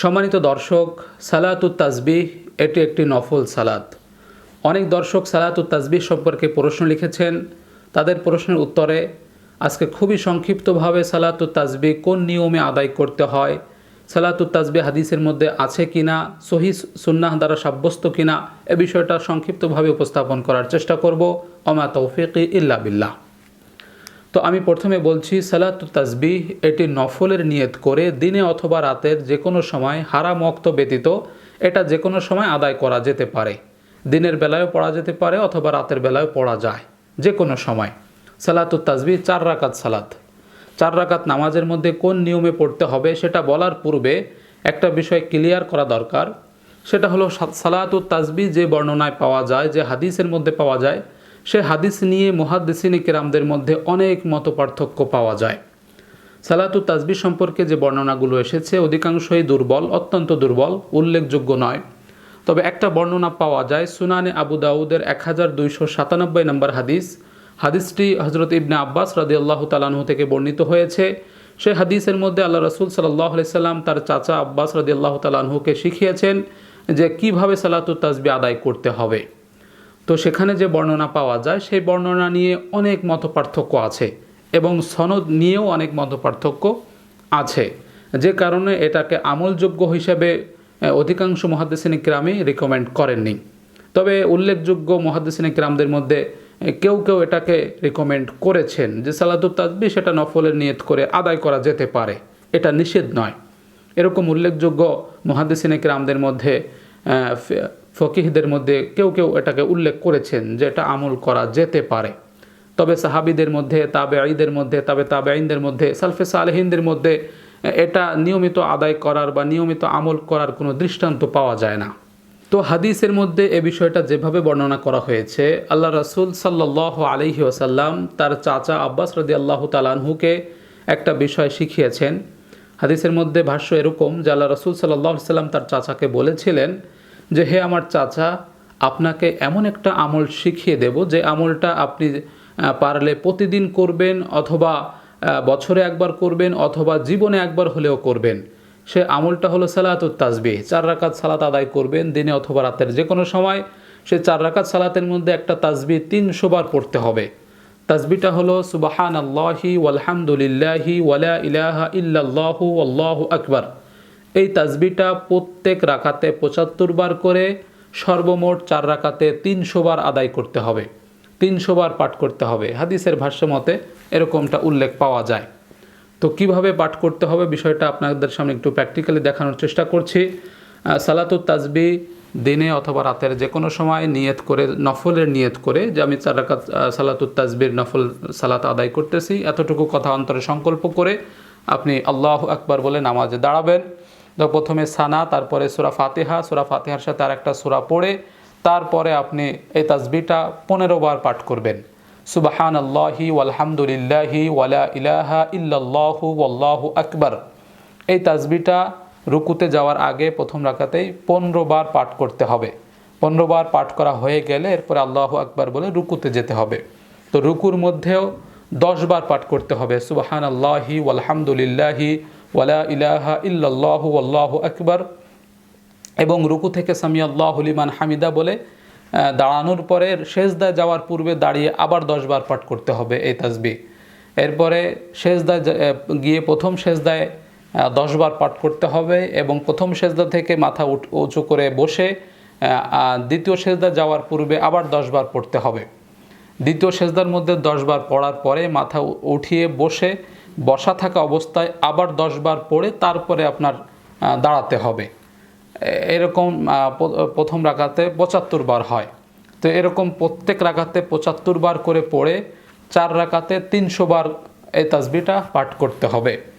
সম্মানিত দর্শক, সালাতুত তাজবিহ এটি একটি নফল সালাত। অনেক দর্শক সালাতুত তাজবিহ সম্পর্কে প্রশ্ন লিখেছেন। তাদের প্রশ্নের উত্তরে, আজকে খুবই সংক্ষিপ্তভাবে সালাতুত তাজবি কোন নিয়মে আদায় করতে হয়, সালাতুত তাজবি হাদিসের মধ্যে আছে কিনা, সহি সুন্নাহ দ্বারা সাব্যস্ত কিনা, এ বিষয়টা সংক্ষিপ্তভাবে উপস্থাপন করার চেষ্টা করব। অমা তৌফিক ইল্লা বিল্লাহ। তো আমি প্রথমে বলছি, সালাতুত তাজবিহ এটি নফলের নিয়ত করে দিনে অথবা রাতের যে কোনো সময় হারাম অক্ত ব্যতীত এটা যে কোনো সময় আদায় করা যেতে পারে। দিনের বেলায়ও পড়া যেতে পারে অথবা রাতের বেলায়ও পড়া যায় যে কোনো সময়। সালাতুত তাজবিহ চার রাকাত সালাত। চার রাকাত নামাজের মধ্যে কোন নিয়মে পড়তে হবে সেটা বলার পূর্বে একটা বিষয় ক্লিয়ার করা দরকার। সেটা হলো, সালাতুত তাজবি যে বর্ণনায় পাওয়া যায়, যে হাদিসের মধ্যে পাওয়া যায় সে হাদিস নিয়ে মুহাদ্দিসিনী কেরামদের মধ্যে অনেক মত পার্থক্য পাওয়া যায়। সালাতু তাজবি সম্পর্কে যে বর্ণনাগুলো এসেছে, অধিকাংশই দুর্বল, অত্যন্ত দুর্বল, উল্লেখযোগ্য নয়। তবে একটা বর্ণনা পাওয়া যায়, সুনানে আবু দাউদের এক হাজার দুইশো সাতানব্বই নম্বর হাদিস। হাদিসটি হজরত ইবনে আব্বাস রাদি আল্লাহ তালাহু থেকে বর্ণিত হয়েছে। সে হাদিসের মধ্যে আল্লাহ রসুল সাল্লাহ সাল্লাম তার চাচা আব্বাস রাদি আল্লাহ তালাহুকে শিখিয়েছেন যে কীভাবে সালাতু তাজবি আদায় করতে হবে। তো সেখানে যে বর্ণনা পাওয়া যায়, সেই বর্ণনা নিয়ে অনেক মত পার্থক্য আছে এবং সনদ নিয়েও অনেক মত পার্থক্য আছে। যে কারণে এটাকে আমলযোগ্য হিসেবে অধিকাংশ মহাদ্দেশিনী ক্রামই রিকমেন্ড করেননি। তবে উল্লেখযোগ্য মহাদ্দেশিনী ক্রামদের মধ্যে কেউ কেউ এটাকে রিকমেন্ড করেছেন যে সালাদুত তাজবি সেটা নফলের নিয়ত করে আদায় করা যেতে পারে। এটা নিষেধ নয়। এরকম উল্লেখযোগ্য মহাদ্দেশিনী ক্রামদের মধ্যে ফকিহদের মধ্যে কেউ কেউ এটাকে উল্লেখ করেছেন যে এটা আমল করা যেতে পারে। তবে সাহাবিদের মধ্যে তাবে আইদের মধ্যে, তবে তাবে আইনদের মধ্যে, সালফে সালেহিনদের মধ্যে এটা নিয়মিত আদায় করার বা নিয়মিত আমল করার কোনো দৃষ্টান্ত পাওয়া যায় না। তো হাদিসের মধ্যে এ বিষয়টা যেভাবে বর্ণনা করা হয়েছে, আল্লাহ রসুল সাল্লাহ আলহি ওসাল্লাম তার চাচা আব্বাস রদি আল্লাহ তালানহুকে একটা বিষয় শিখিয়েছেন। হাদিসের মধ্যে ভাষ্য এরকম যে আল্লাহ রসুল সাল্লাহ সাল্লাম তার চাচাকে বলেছিলেন যে, হে আমার চাচা, আপনাকে এমন একটা আমল শিখিয়ে দেব যে, আমলটা আপনি পারলে প্রতিদিন করবেন অথবা বছরে একবার করবেন অথবা জীবনে একবার হলেও করবেন। সে আমলটা হলো সালাতুত তাজবি চার রাকাত সালাত আদায় করবেন দিনে অথবা রাতের যে কোনো সময়। সে চার রাকাত সালাতের মধ্যে একটা তাজবি তিনশো বার পড়তে হবে। তাজবিটা হলো সুবাহান আল্লাহি ওয়ালহামদুলিল্লাহি ওয়ালা ইলাহা ইল্লাল্লাহু আল্লাহু আকবার। এই তাজবিটা প্রত্যেক রাকাতে পঁচাত্তর বার করে, সর্বমোট চার রাকাতে তিনশো বার আদায় করতে হবে, তিনশো বার পাঠ করতে হবে। হাদিসের ভাষ্য মতে এরকমটা উল্লেখ পাওয়া যায়। তো কীভাবে পাঠ করতে হবে বিষয়টা আপনাদের সামনে একটু প্র্যাকটিক্যালি দেখানোর চেষ্টা করছি। সালাতুত তাজবি দিনে অথবা রাতের যে কোনো সময় নিয়ত করে, নফলের নিয়ত করে যে আমি চার রাকাত সালাতুত তাজবির, নফল, সালাত আদায় করতেছি, এতটুকু কথা অন্তরে সংকল্প করে আপনি আল্লাহ আকবার বলে নামাজে দাঁড়াবেন। তো প্রথমে সানা, তারপরে সুরা ফাতেহা, সুরা ফাতেহার সাথে আর একটা সুরা পড়ে, তারপরে আপনি এই তাজবিটা পনেরো বার পাঠ করবেন। সুবাহান আল্লাহি ওয়ালহামদুলিল্লাহি ওয়ালা ইলাহা ইল্লাল্লাহু ওয়াল্লাহু আকবার। এই তাজবিটা রুকুতে যাওয়ার আগে প্রথম রাখাতেই পনেরো বার পাঠ করতে হবে। পনেরো বার পাঠ করা হয়ে গেলে এরপরে আল্লাহ আকবার বলে রুকুতে যেতে হবে। তো রুকুর মধ্যেও দশ বার পাঠ করতে হবে। সুবাহান আল্লাহি ওয়ালহামদুলিল্লাহি ওয়ালা ইলাহা ইল্লাল্লাহু আল্লাহু আকবার এবং রুকু থেকে সামি আল্লাহ লিমান হামিদা বলে দাঁড়ানোর পরে শেষদায় যাওয়ার পূর্বে দাঁড়িয়ে আবার দশবার পাঠ করতে হবে এই তাজবি এরপরে শেষদায় গিয়ে প্রথম শেষদায় দশবার পাঠ করতে হবে এবং প্রথম সেজদা থেকে মাথা উঁচু করে বসে দ্বিতীয় সেজদা যাওয়ার পূর্বে আবার দশবার পড়তে হবে। দ্বিতীয় সেজদার মধ্যে দশবার পড়ার পরে মাথা উঠিয়ে বসে বসা থাকা অবস্থায় আবার দশবার পড়ে তারপরে আপনার দাঁড়াতে হবে। এরকম প্রথম রাখাতে পঁচাত্তর বার হয়। তো এরকম প্রত্যেক রাখাতে পঁচাত্তর বার করে পড়ে, চার রাখাতে তিনশো বার এই তাজবিটা পাঠ করতে হবে।